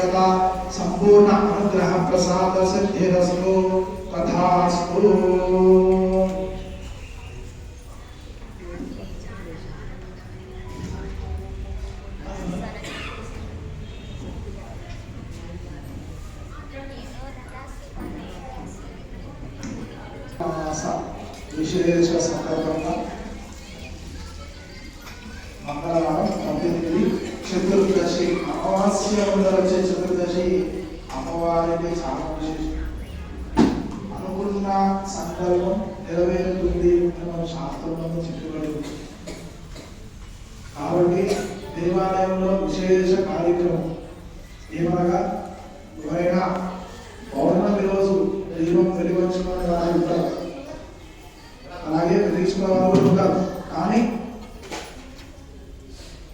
దేవత సంపూర్ణ అనుగ్రహ ప్రసాద సిద్ధిరస్తు తథాస్తు మాస విశేష సందర్భంగా మంగళవారం పద్దెనిమిది చతుర్దశి అమావాస్య వచ్చే చతుర్దశి అమ్మవారికి చాలా విశేషం. అనుకున్న సంకల్పం నెరవేరుతుంది అని మన శాస్త్రంలో చెప్పబడి కాబట్టి దేవాలయంలో విశేష కార్యక్రమం. ఏమనగా ఎవరైనా పౌర్ణమి రోజు దీపం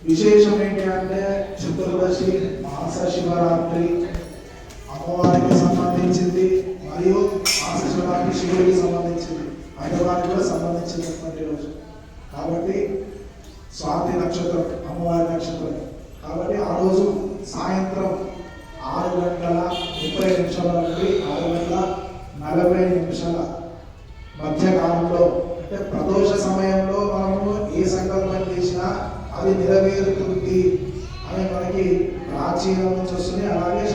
విశేషం ఏంటి అంటే చతుర్దశి మాస శివరాత్రి అమ్మవారికి సంబంధించింది మరియు మాస శివరాత్రి శివుడికి సంబంధించింది హైదరాబాద్ కూడా సంబంధించినటువంటి రోజు కాబట్టి స్వాతి నక్షత్రం అమ్మవారి నక్షత్రం కాబట్టి ఆ రోజు సాయంత్రం ఆరు గంటల ముప్పై నిమిషాల నుండి ఆరు గంటల నలభై నిమిషాల మధ్య కాలంలో అంటే ప్రథమ అది నెరవేరుతుంది అని మనకి ప్రాచీనం నుంచి వస్తుంది. అలాగే